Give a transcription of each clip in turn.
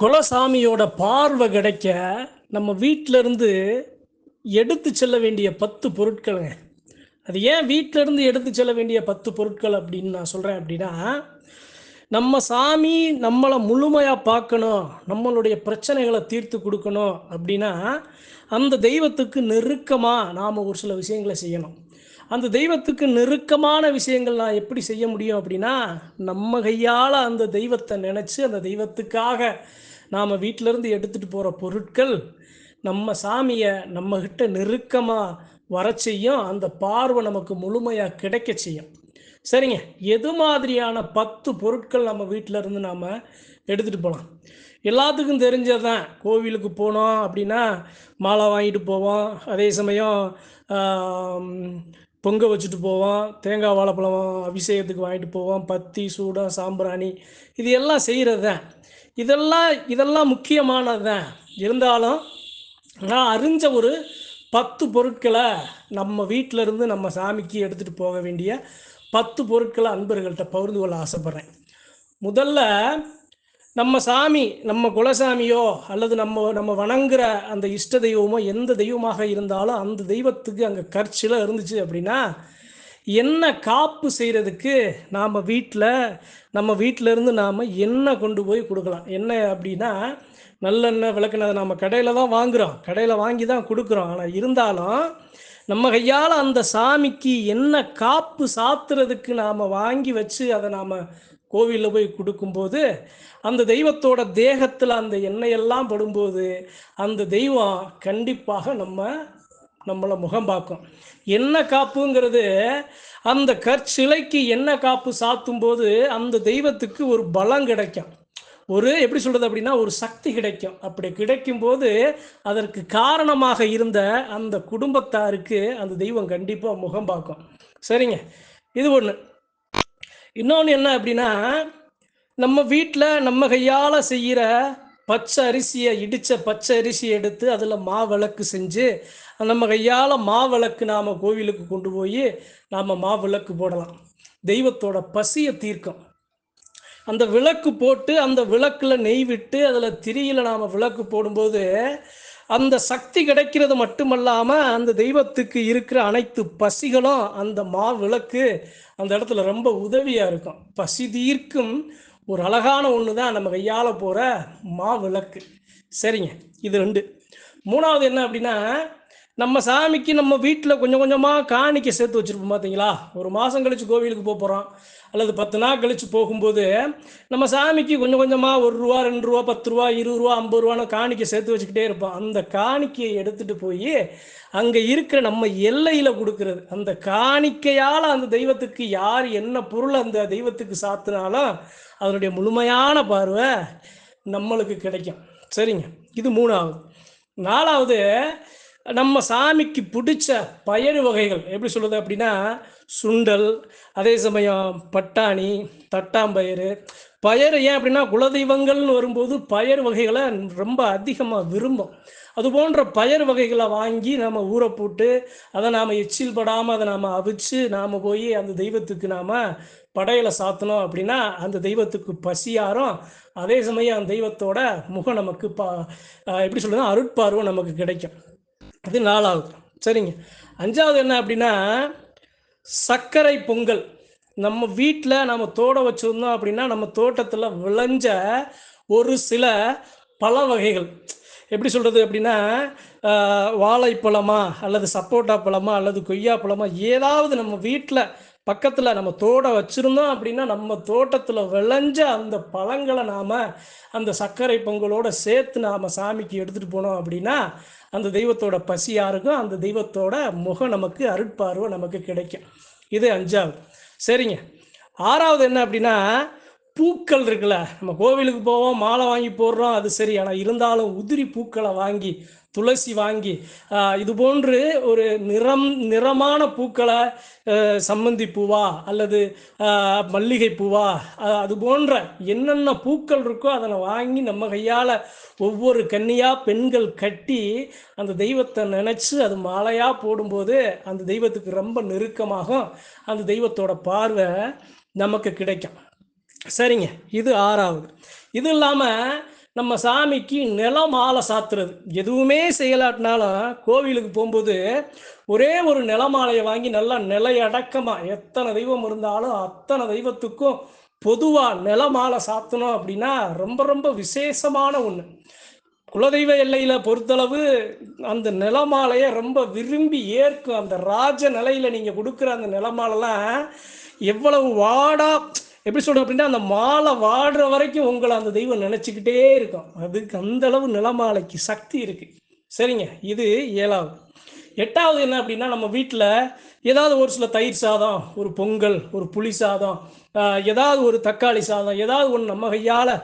குலசாமியோட பார்வை கிடைக்க நம்ம வீட்டிலருந்து எடுத்து செல்ல வேண்டிய பத்து பொருட்களுங்க. அது ஏன் வீட்ல இருந்து எடுத்து செல்ல வேண்டிய பத்து பொருட்கள் அப்படின்னு நான் சொல்கிறேன் அப்படின்னா நம்ம சாமி நம்மளை முழுமையாக பார்க்கணும் நம்மளுடைய பிரச்சனைகளை தீர்த்து கொடுக்கணும் அப்படின்னா அந்த தெய்வத்துக்கு நெருக்கமாக நாம் ஒரு சில விஷயங்களை செய்யணும். அந்த தெய்வத்துக்கு நெருக்கமான விஷயங்கள் நான் எப்படி செய்ய முடியும் அப்படின்னா நம்ம கையால் அந்த தெய்வத்தை நினச்சி அந்த தெய்வத்துக்காக நாம் வீட்டிலேருந்து எடுத்துகிட்டு போகிற பொருட்கள் நம்ம சாமியை நம்மக்கிட்ட நெருக்கமாக வர செய்யும். அந்த பார்வை நமக்கு முழுமையாக கிடைக்க செய்யும். சரிங்க. எது மாதிரியான பத்து பொருட்கள் நம்ம வீட்டில் இருந்து நாம் எடுத்துகிட்டு போகலாம் எல்லாத்துக்கும் தெரிஞ்சது தான் கோவிலுக்கு போனோம் அப்படின்னா மாலை வாங்கிட்டு போவோம். அதே சமயம் பொங்க வச்சுட்டு போவோம். தேங்காய் வாழைப்பழம் அபிஷேகத்துக்கு வாங்கிட்டு போவோம். பத்தி சூடம் சாம்பிராணி இது எல்லாம் செய்கிறது தான் இதெல்லாம் இதெல்லாம் முக்கியமானது தான் இருந்தாலும் நான் அறிஞ்ச ஒரு பத்து பொருட்களை நம்ம வீட்டில இருந்து நம்ம சாமிக்கு எடுத்துகிட்டு போக வேண்டிய பத்து பொருட்களை அன்பர்கள்ட்ட பகிர்ந்து கொள்ள ஆசைப்பட்றேன். முதல்ல நம்ம சாமி நம்ம குலசாமியோ அல்லது நம்ம நம்ம வணங்குற அந்த இஷ்ட தெய்வமோ எந்த தெய்வமாக இருந்தாலும் அந்த தெய்வத்துக்கு அங்கே கற்சில இருந்துச்சு அப்படின்னா என்ன காப்பு செய்கிறதுக்கு நாம் வீட்டில் நம்ம வீட்டில் இருந்து நாம் எண்ணெய் கொண்டு போய் கொடுக்கலாம். என்ன அப்படின்னா நல்லெண்ணெய் விளக்குனதை நாம் கடையில் தான் வாங்குகிறோம் கடையில் வாங்கி தான் கொடுக்குறோம். ஆனால் இருந்தாலும் நம்ம கையால் அந்த சாமிக்கு என்ன காப்பு சாத்துறதுக்கு நாம் வாங்கி வச்சு அதை நாம் கோவிலில் போய் கொடுக்கும்போது அந்த தெய்வத்தோட தேகத்தில் அந்த எண்ணெயெல்லாம் படும்போது அந்த தெய்வம் கண்டிப்பாக நம்ம நம்மளை முகம் பார்க்கும். என்ன காப்புங்கிறது அந்த கற்சிலைக்கு என்ன காப்பு சாத்தும் போது அந்த தெய்வத்துக்கு ஒரு பலம் கிடைக்கும். ஒரு எப்படி சொல்றது அப்படின்னா ஒரு சக்தி கிடைக்கும். அப்படி கிடைக்கும் போது அதற்கு காரணமாக இருந்த அந்த குடும்பத்தாருக்கு அந்த தெய்வம் கண்டிப்பாக முகம் பார்க்கும். சரிங்க? இது ஒன்று இன்னொன்று என்ன அப்படின்னா நம்ம வீட்டில் நம்ம கையால் செய்கிற பச்சை அரிசியை இடித்த பச்சை அரிசியை எடுத்து அதில் மாவிளக்கு செஞ்சு நம்ம கையால் மாவிளக்கு நாம் கோவிலுக்கு கொண்டு போய் நாம் மாவிளக்கு போடலாம். தெய்வத்தோட பசியை தீர்க்கும். அந்த விளக்கு போட்டு அந்த விளக்கில் நெய் விட்டு அதில் திரியில் நாம் விளக்கு போடும்போது அந்த சக்தி கிடைக்கிறது மட்டுமல்லாமல் அந்த தெய்வத்துக்கு இருக்கிற அனைத்து பசிகளும் அந்த மா விளக்கு அந்த இடத்துல ரொம்ப உதவியாக இருக்கும். பசி தீர்க்கும் ஒரு அழகான ஒன்று தான் நம்ம கையால் போகிற மா விளக்கு சரிங்க இது ரெண்டு. மூணாவது என்ன அப்படின்னா நம்ம சாமிக்கு நம்ம வீட்டில் கொஞ்சம் கொஞ்சமாக காணிக்கை சேர்த்து வச்சுருப்போம் பார்த்தீங்களா ஒரு மாதம் கழித்து கோவிலுக்கு போக போகிறோம் அல்லது பத்து நாள் கழித்து போகும்போது நம்ம சாமிக்கு கொஞ்சம் கொஞ்சமாக ஒரு ரூபா ரெண்டு ரூபா பத்து ரூபா இருபது ரூபா ஐம்பது ரூபான்னு காணிக்கை சேர்த்து வச்சுக்கிட்டே இருப்போம். அந்த காணிக்கையை எடுத்துகிட்டு போய் அங்கே இருக்கிற நம்ம எல்லையில் கொடுக்கறது. அந்த காணிக்கையால் அந்த தெய்வத்துக்கு யார் என்ன பொருள் அந்த தெய்வத்துக்கு சாத்தினாலும் அதனுடைய முழுமையான பார்வை நம்மளுக்கு கிடைக்கும். சரிங்க. இது மூணாவது. நாலாவது நம்ம சாமிக்கு பிடிச்ச பயறு வகைகள் எப்படி சொல்கிறது அப்படின்னா சுண்டல் அதே சமயம் பட்டாணி தட்டாம்பயிறு. பயறு ஏன் அப்படின்னா குலதெய்வங்கள்னு வரும்போது பயறு வகைகளை ரொம்ப அதிகமாக விரும்பும். அது போன்ற பயறு வகைகளை வாங்கி நாம் ஊற போட்டு அதை நாம் எச்சில் படாமல் அதை நாம் அவிச்சு நாம் போய் அந்த தெய்வத்துக்கு நாம் படையலை சாத்தணும் அப்படின்னா அந்த தெய்வத்துக்கு பசியாரும் அதே சமயம் அந்த தெய்வத்தோட முகம் நமக்கு பா எப்படி சொல்லுதுன்னா அருட்பார்வம் நமக்கு கிடைக்கும். அது நாலாவது சரிங்க. அஞ்சாவது என்ன அப்படின்னா சர்க்கரை பொங்கல். நம்ம வீட்டில் நம்ம தோட வச்சுருந்தோம் அப்படின்னா நம்ம தோட்டத்தில் விளைஞ்ச ஒரு சில பழ வகைகள். எப்படி சொல்கிறது அப்படின்னா வாழைப்பழமா அல்லது சப்போட்டா பழமா அல்லது கொய்யா பழமா ஏதாவது நம்ம வீட்டில் பக்கத்தில் நம்ம தோட வச்சுருந்தோம் அப்படின்னா நம்ம தோட்டத்தில் விளைஞ்ச அந்த பழங்களை நாம் அந்த சர்க்கரை பொங்கலோடு சேர்த்து நாம் சாமிக்கு எடுத்துகிட்டு போனோம் அப்படின்னா அந்த தெய்வத்தோட பசியாக இருக்கும் அந்த தெய்வத்தோட முகம் நமக்கு அருட்பார்வை நமக்கு கிடைக்கும். இது அஞ்சாவது. சரிங்க. ஆறாவது என்ன அப்படின்னா பூக்கள் இருக்குல்ல. நம்ம கோவிலுக்கு போவோம் மாலை வாங்கி போடுறோம் அது சரி. ஆனால் இருந்தாலும் உதிரி பூக்களை வாங்கி துளசி வாங்கி இது போன்று ஒரு நிறம் நிறமான பூக்களை சம்மந்தி பூவா அல்லது மல்லிகை பூவா அது போன்ற என்னென்ன பூக்கள் இருக்கோ அதை வாங்கி நம்ம கையால் ஒவ்வொரு கன்னியாக பெண்கள் கட்டி அந்த தெய்வத்தை நினச்சி அது மாலையாக போடும்போது அந்த தெய்வத்துக்கு ரொம்ப நெருக்கமாகும். அந்த தெய்வத்தோட பார்வை நமக்கு கிடைக்கும். சரிங்க இது ஆறாவது. இது இல்லாமல் நம்ம சாமிக்கு நிலம் மாலை சாத்துறது. எதுவுமே செய்யலாட்டினாலும் கோவிலுக்கு போகும்போது ஒரே ஒரு நிலமாலையை வாங்கி நல்லா நிலையடக்கமாக எத்தனை தெய்வம் இருந்தாலும் அத்தனை தெய்வத்துக்கும் பொதுவாக நிலமாலை சாத்தணும் அப்படின்னா ரொம்ப ரொம்ப விசேஷமான ஒன்று குலதெய்வ எல்லையில் பொறுத்தளவு அந்த நிலமாலையை ரொம்ப விரும்பி ஏற்கும். அந்த ராஜ நிலையில் நீங்கள் கொடுக்குற அந்த நிலமாலைலாம் எவ்வளவு வாடா எப்படி சொல்கிறோம் அப்படின்னா அந்த மாலை வாடுற வரைக்கும் உங்களை அந்த தெய்வம் நினச்சிக்கிட்டே இருக்கும். அதுக்கு அந்த அளவு நிலமாலைக்கு சக்தி இருக்குது சரிங்க இது ஏழாவது. எட்டாவது என்ன அப்படின்னா நம்ம வீட்டில் ஏதாவது ஒரு சில தயிர் சாதம் ஒரு பொங்கல் ஒரு புளி சாதம் ஏதாவது ஒரு தக்காளி சாதம் ஏதாவது ஒன்று நம்ம கையால்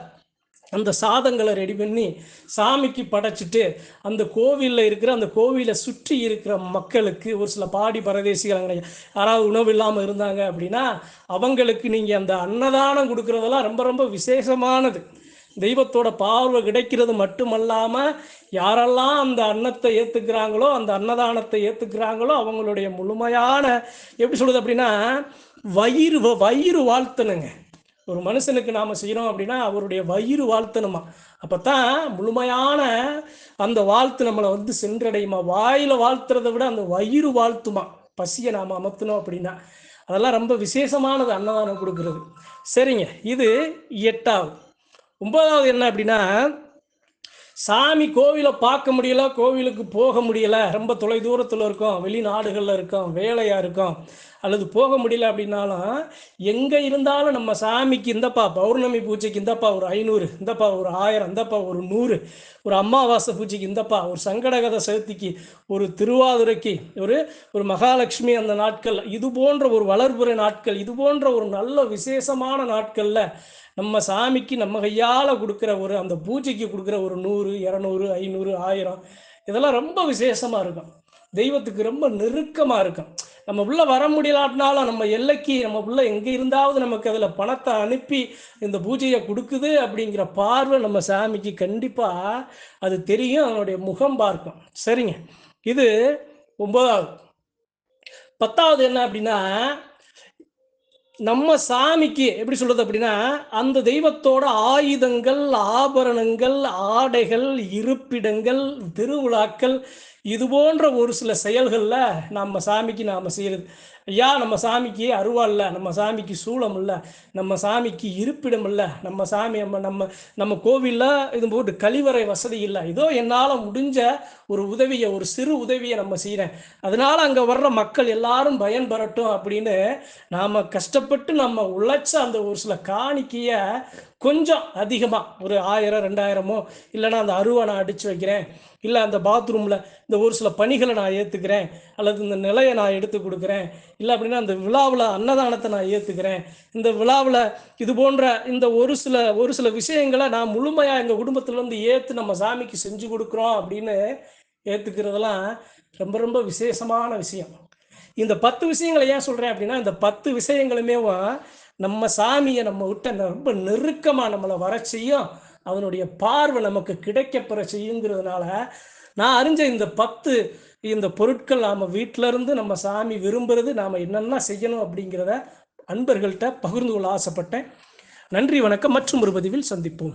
அந்த சாதங்களை ரெடி பண்ணி சாமிக்கு படைச்சிட்டு அந்த கோவிலில் இருக்கிற அந்த கோவிலை சுற்றி இருக்கிற மக்களுக்கு ஒரு சில பாடி பரதேசிகள் யாராவது உணவு இல்லாமல் இருந்தாங்க அப்படின்னா அவங்களுக்கு நீங்கள் அந்த அன்னதானம் கொடுக்குறதெல்லாம் ரொம்ப ரொம்ப விசேஷமானது. தெய்வத்தோட பார்வை கிடைக்கிறது மட்டுமல்லாமல் யாரெல்லாம் அந்த அன்னத்தை ஏற்றுக்கிறாங்களோ அந்த அன்னதானத்தை ஏற்றுக்கிறாங்களோ அவங்களுடைய முழுமையான எப்படி சொல்கிறது அப்படின்னா வயிறு வ- வயிறு வாழ்த்தணுங்க. ஒரு மனுஷனுக்கு நாம் செய்கிறோம் அப்படின்னா அவருடைய வயிறு வாழ்த்தணுமா? அப்போ தான் முழுமையான அந்த வாழ்த்து நம்மளை வந்து சென்றடையுமா? வாயில் வாழ்த்துறதை விட அந்த வயிறு வாழ்த்துமா? பசியை நாம் அமர்த்தணும் அப்படின்னா. அதெல்லாம் ரொம்ப விசேஷமானது அன்னதானம் கொடுக்கறது. சரிங்க இது எட்டாவது. ஒன்பதாவது என்ன அப்படின்னா சாமி கோவிலை பார்க்க முடியல கோவிலுக்கு போக முடியல. ரொம்ப தொலை தூரத்தில் இருக்கோம் வெளிநாடுகளில் இருக்கோம் வேலையாக இருக்கோம் அல்லது போக முடியல அப்படின்னாலும் எங்கே இருந்தாலும் நம்ம சாமிக்கு இந்தப்பா பௌர்ணமி பூஜைக்கு இந்தப்பா ஒரு ஐநூறு இந்தப்பா ஒரு ஆயிரம் இந்தப்பா ஒரு நூறு ஒரு அம்மாவாசை பூஜைக்கு இந்தப்பா ஒரு சங்கடகத சதுர்த்திக்கு ஒரு திருவாதுரைக்கு ஒரு ஒரு மகாலட்சுமி அந்த நாட்கள் இது போன்ற ஒரு வளர்புறை நாட்கள் இது போன்ற ஒரு நல்ல விசேஷமான நாட்களில் நம்ம சாமிக்கு நம்ம கையால் கொடுக்குற ஒரு அந்த பூஜைக்கு கொடுக்குற ஒரு நூறு இரநூறு ஐநூறு ஆயிரம் இதெல்லாம் ரொம்ப விசேஷமாக இருக்கும். தெய்வத்துக்கு ரொம்ப நெருக்கமாக இருக்கும். நம்ம உள்ள வர முடியலாட்டினாலும் நம்ம எல்லைக்கு நம்ம உள்ள எங்கே இருந்தாவது நமக்கு அதில் பணத்தை அனுப்பி இந்த பூஜையை கொடுக்குது அப்படிங்கிற பார்வை நம்ம சாமிக்கு கண்டிப்பாக அது தெரியும் அதனுடைய முகம் பார்க்கும். சரிங்க. இது ஒன்பதாவது. பத்தாவது என்ன அப்படின்னா நம்ம சாமிக்கு எப்படி சொல்றது அப்படின்னா அந்த தெய்வத்தோட ஆயுதங்கள் ஆபரணங்கள் ஆடைகள் இருப்பிடங்கள் திருவிழாக்கள் இது போன்ற ஒரு சில செயல்களில் நம்ம சாமிக்கு நாம் செய்கிறது ஐயா நம்ம சாமிக்கு அருவாள் இல்லை நம்ம சாமிக்கு சூளம் இல்லை நம்ம சாமிக்கு இருப்பிடம் இல்லை நம்ம சாமி நம்ம நம்ம நம்ம கோவிலில் இது போட்டு கழிவறை வசதி இல்லை. ஏதோ என்னால் முடிஞ்ச ஒரு உதவியை ஒரு சிறு உதவியை நம்ம செய்கிறேன் அதனால் அங்கே வர்ற மக்கள் எல்லாரும் பயன்பெறட்டும் அப்படின்னு நாம் கஷ்டப்பட்டு நம்ம உழைச்ச அந்த ஒரு சில காணிக்கையை கொஞ்சம் அதிகமாக ஒரு ஆயிரம் ரெண்டாயிரமோ இல்லைன்னா அந்த அருவா நான் அடித்து வைக்கிறேன் இல்லை அந்த பாத்ரூமில் இந்த ஒரு சில பணிகளை நான் ஏற்றுக்கிறேன் அல்லது இந்த நிலையை நான் எடுத்து கொடுக்குறேன். இல்லை அப்படின்னா அந்த விழாவில் அன்னதானத்தை நான் ஏற்றுக்கிறேன் இந்த விழாவில் இது போன்ற இந்த ஒரு சில ஒரு சில விஷயங்களை நான் முழுமையாக எங்கள் குடும்பத்துலேருந்து ஏற்று நம்ம சாமிக்கு செஞ்சு கொடுக்குறோம் அப்படின்னு ஏற்றுக்கிறதெல்லாம் ரொம்ப ரொம்ப விசேஷமான விஷயம். இந்த பத்து விஷயங்களை ஏன் சொல்கிறேன் அப்படின்னா இந்த பத்து விஷயங்களுமே நம்ம சாமியை நம்ம விட்ட ரொம்ப நெருக்கமாக நம்மளை வர செய்யும். அவனுடைய பார்வை நமக்கு கிடைக்கப்பெற செய்யுங்கிறதுனால நான் அறிஞ்ச இந்த பத்து இந்த பொருட்கள் நாம் வீட்டிலருந்து நம்ம சாமி விரும்புறது நாம் என்னென்ன செய்யணும் அப்படிங்கிறத அன்பர்கள்ட்ட பகிர்ந்து கொள்ள ஆசைப்பட்டேன். நன்றி வணக்கம். மற்றும் ஒரு பதிவில் சந்திப்போம்.